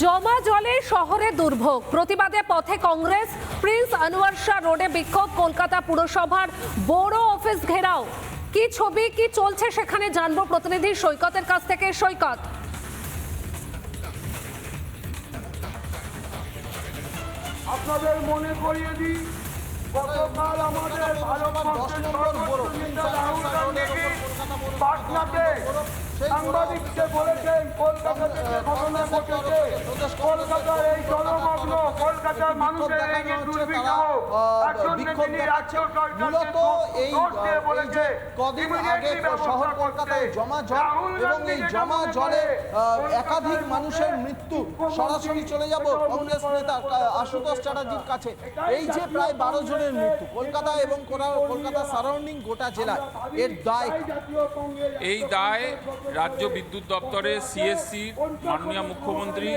জমা জলে শহরে দুর্ভোগ। প্রতিবাদে পথে কংগ্রেস, প্রিন্স আনোয়ার শাহ রোডে বিক্ষোভ, কলকাতা পুরসভার বড় অফিস ঘেরাও। কি ছবি, কি চলছে সেখানে জানব প্রতিনিধি সৈকতের কাছ থেকে। সৈকত। আপনাদের মনে করিয়ে দিই, গতকাল আমাদের ভারতবর্ষের সর্বোচ্চ রাহুল গান্ধীকে পাটনাতে সাংবাদিককে বলেছেন কলকাতা থেকে ঘটনা ঘটেছে। কলকাতার এই জনমগ্ন কলকাতার মানুষের বিক্ষোভ দেখাচ্ছে মূলত এই কদিন আগে শহর কলকাতায় জমা জল এবং এই জমা জলে একাধিক মানুষের মৃত্যু। সরাসরি চলে যাব কংগ্রেস নেতা আশুতোষ চ্যাটার্জির কাছে। এই যে প্রায় বারো জনের মৃত্যু কলকাতা এবং কলকাতা সারাউন্ডিং গোটা জেলায়। এর দায় এই দায় রাজ্য বিদ্যুৎ দপ্তরের সিএসসি মাননীয় মুখ্যমন্ত্রী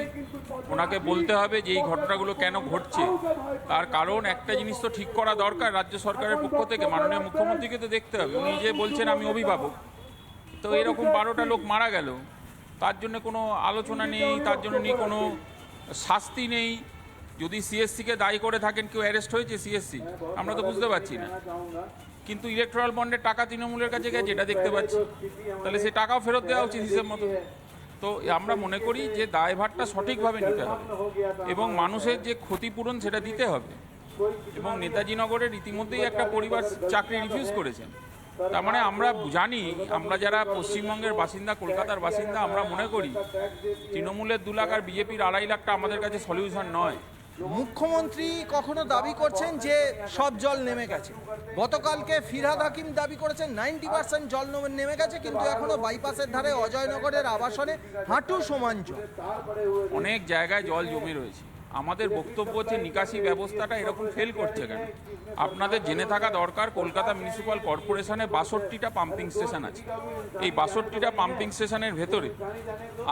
ওনাকে বলতে হবে যে এই ঘটনাগুলো কেন ঘটছে? তার কারণ একটা জিনিস তো ঠিক করা দরকার রাজ্য সরকারের পক্ষ থেকে। মাননীয় মুখ্যমন্ত্রীকে তো দেখতে হবে। উনি যে বলছেন, আমি অভিভাবক। তো এরকম বারোটা লোক মারা গেল। তার জন্য কোনো আলোচনা নেই, তার জন্য নেই কোনো শাস্তি নেই। যদি সিএসসিকে দায়ী করে থাকেন, কেউ অ্যারেস্ট হয়েছে সিএসসি আমরা তো বুঝতে পারছি না। কিন্তু ইলেকট্রাল বন্ডের টাকা তৃণমূলের কাছে গেছে, এটা দেখতে পাচ্ছি। তাহলে সেই টাকাও ফেরত দেওয়া উচিত হিসেব মতো। তো আমরা মনে করি যে দায়ভারটা সঠিকভাবে নিতে হবে এবং মানুষের যে ক্ষতিপূরণ সেটা দিতে হবে। এবং নেতাজি নগরের ইতিমধ্যেই একটা পরিবার চাকরি রিফিউজ করেছেন। তার মানে আমরা জানি, আমরা যারা পশ্চিমবঙ্গের বাসিন্দা, কলকাতার বাসিন্দা, আমরা মনে করি, তৃণমূলের দু লাখ আর বিজেপির আড়াই লাখটা আমাদের কাছে সলিউশন নয়। মুখ্যমন্ত্রী কখনো দাবি করছেন যে সব জল নেমে গেছে। গতকালকে ফিরহাদ হাকিম দাবি করেছেন নাইনটি পার্সেন্ট জল নেমে- গেছে, কিন্তু এখনও বাইপাসের ধারে অজয়নগরের আবাসনে হাঁটু সমান জল। অনেক জায়গায় জল জমে রয়েছে। আমাদের বক্তব্য হচ্ছে নিকাশি ব্যবস্থাটা এরকম ফেল করছে কেন? আপনাদের জেনে থাকা দরকার কলকাতা মিউনিসিপ্যাল কর্পোরেশনে বাষট্টিটা পাম্পিং স্টেশন আছে। এই বাষট্টিটা পাম্পিং স্টেশনের ভেতরে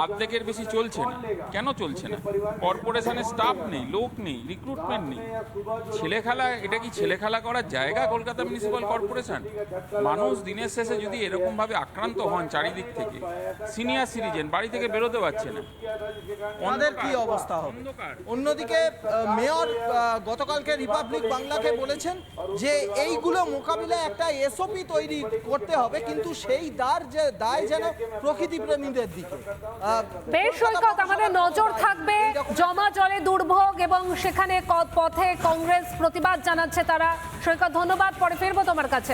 অর্ধেকের বেশি চলছে না। কেন চলছে না? কর্পোরেশনের স্টাফ নেই লোক নেই রিক্রুটমেন্ট নেই। ছেলে খেলা এটা কি ছেলেখেলা করার জায়গা কলকাতা মিউনিসিপ্যাল কর্পোরেশন মানুষ দিনের শেষে যদি এরকমভাবে আক্রান্ত হন চারিদিক থেকে সিনিয়র সিটিজেন বাড়ি থেকে বেরোতে পারছে না। তাদের কি অবস্থা হবে? অন্ধকার। অন্যদিকে মেয়র গতকালকে রিপাবলিক বাংলাকে বলেছেন যে এইগুলো মোকাবিলায় একটা এসওপি তৈরি করতে হবে কিন্তু সেই দার যে দায় যেন প্রকৃতি প্রেমীদের দিকে। বেশ সৈকত আমাদের নজর থাকবে জমা জলে দুর্ভোগ এবং সেখানে পথে কংগ্রেস প্রতিবাদ জানাচ্ছে তারা। সৈকত ধন্যবাদ পরে ফিরবো তোমার কাছে।